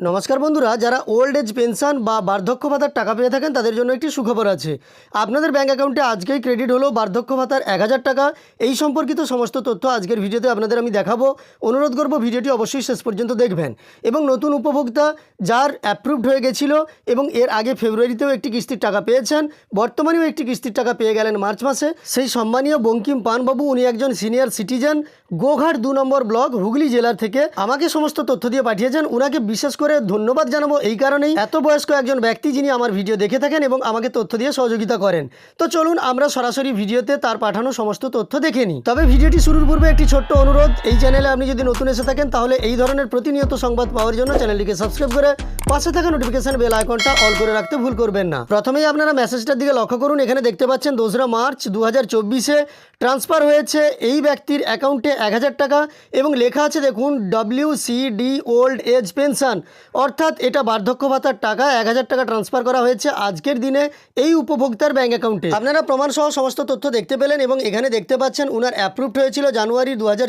নমস্কার বন্ধুরা, যারা ওল্ড এজ পেনশন বা বার্ধক্য ভাতার টাকা পেয়ে থাকেন, তাদের জন্য একটি সুখবর আছে। আপনাদের ব্যাঙ্ক অ্যাকাউন্টে আজকেই ক্রেডিট হলো বার্ধক্য ভাতার এক হাজার টাকা। এই সম্পর্কিত সমস্ত তথ্য আজকের ভিডিওতে আপনাদের আমি দেখাবো। অনুরোধ করব ভিডিওটি অবশ্যই শেষ পর্যন্ত দেখবেন। এবং নতুন উপভোক্তা যার অ্যাপ্রুভড হয়ে গেছিল এবং এর আগে ফেব্রুয়ারিতেও একটি কিস্তির টাকা পেয়েছেন, বর্তমানেও একটি কিস্তির টাকা পেয়ে গেলেন মার্চ মাসে। সেই সম্মানীয় বঙ্কিম পানবাবু, উনি একজন সিনিয়র সিটিজেন গোঘাট দু নম্বর ব্লক হুগলি জেলার থেকে আমাকে সমস্ত তথ্য দিয়ে পাঠিয়েছেন। ওনাকে বিশেষ করে ধন্যবাদ জানাব এই কারণেই। এত বয়স্ক একজন ব্যক্তি যিনি আমার ভিডিও দেখে থাকেন এবং আমাকে তথ্য দিয়ে সহযোগিতা করেন। তো চলুন আমরা সরাসরি ভিডিওতে তার পাঠানো সমস্ত তথ্য দেখে নিই। তবে ভিডিওটি শুরুর পূর্বে একটি ছোট্ট অনুরোধ, এই চ্যানেলে আপনি যদি নতুন এসে থাকেন তাহলে এই ধরনের প্রতিনিয়ত সংবাদ পাওয়ার জন্য চ্যানেলটিকে সাবস্ক্রাইব করে পাশে থাকা নোটিফিকেশন বেল আইকনটা অল করে রাখতে ভুল করবেন না। প্রথমেই আপনারা মেসেজটার দিকে লক্ষ্য করুন, এখানে দেখতে পাচ্ছেন দোসরা মার্চ দু হাজার ট্রান্সফার হয়েছে এই ব্যক্তির অ্যাকাউন্টে এক হাজার টাকা এবং লেখা আছে, দেখুন W C D old age pension অর্থাৎ এটা বার্ধক্য ভাতার টাকা, এক হাজার টাকা ট্রান্সফার করা হয়েছে আজকের দিনে এই উপভোক্তার ব্যাঙ্ক অ্যাকাউন্টে আপনারা প্রমাণ সহ সমস্ত তথ্য দেখতে পেলেন এবং এখানে দেখতে পাচ্ছেন উনার অ্যাপ্রুভড হয়েছিল জানুয়ারি দু হাজার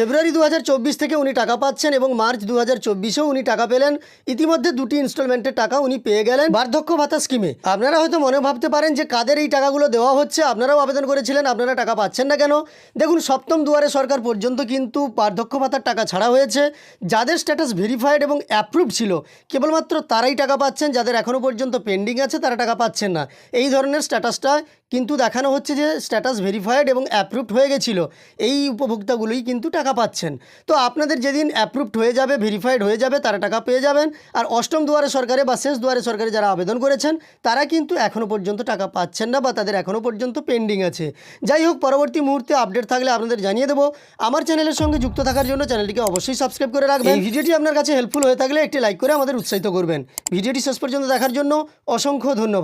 ফেব্রুয়ারি দু হাজার চব্বিশ থেকে উনি টাকা পাচ্ছেন এবং মার্চ দু হাজার উনি টাকা পেলেন। ইতিমধ্যে দুটি ইনস্টলমেন্টের টাকা উনি পেয়ে গেলেন বার্ধক্য ভাতা স্কিমে আপনারা হয়তো মনে ভাবতে পারেন যে কাদের এই টাকাগুলো দেওয়া হচ্ছে, আপনারাও আবেদন করেছিলেন, আপনারা টাকা পাচ্ছেন না কেন? দেখুন, সপ্তম দুয়ারে সরকার পর্যন্ত কিন্তু বার্ধক্য ভাতার টাকা ছাড়া হয়েছে। যাদের স্ট্যাটাস ভেরিফাইড এবং অ্যাপ্রুভ ছিল, কেবলমাত্র তারাই টাকা পাচ্ছেন, যাদের এখনও পর্যন্ত পেন্ডিং আছে, তারা টাকা পাচ্ছেন না। এই ধরনের স্ট্যাটাসটা কিন্তু দেখানো হচ্ছে যে স্ট্যাটাস ভেরিফাইড এবং অ্যাপ্রুভড হয়ে গেছিল। এই উপভোক্তাগুলোই কিন্তু টাকা পাচ্ছেন। তো আপনাদের যেদিন অ্যাপ্রুভড হয়ে যাবে ভেরিফাইড হয়ে যাবে, তারা টাকা পেয়ে যাবেন। আর অষ্টম দুয়ারে সরকারে বা শেষ দুয়ারে সরকারে যারা আবেদন করেছেন, তারা কিন্তু এখনও পর্যন্ত টাকা পাচ্ছেন না বা তাদের এখনও পর্যন্ত পেন্ডিং আছে। যাই হোক, পরবর্তী মুহূর্তে আপডেট থাকলে আপনাদের জানিয়ে দেবো। আমার চ্যানেলের সঙ্গে যুক্ত থাকার জন্য চ্যানেলটিকে অবশ্যই সাবস্ক্রাইব করে রাখবেন। ভিডিওটি আপনার কাছে হেল্পফুল হয়ে থাকলে একটি লাইক করে আমাদের উৎসাহিত করবেন। ভিডিওটি শেষ পর্যন্ত দেখার জন্য অসংখ্য ধন্যবাদ।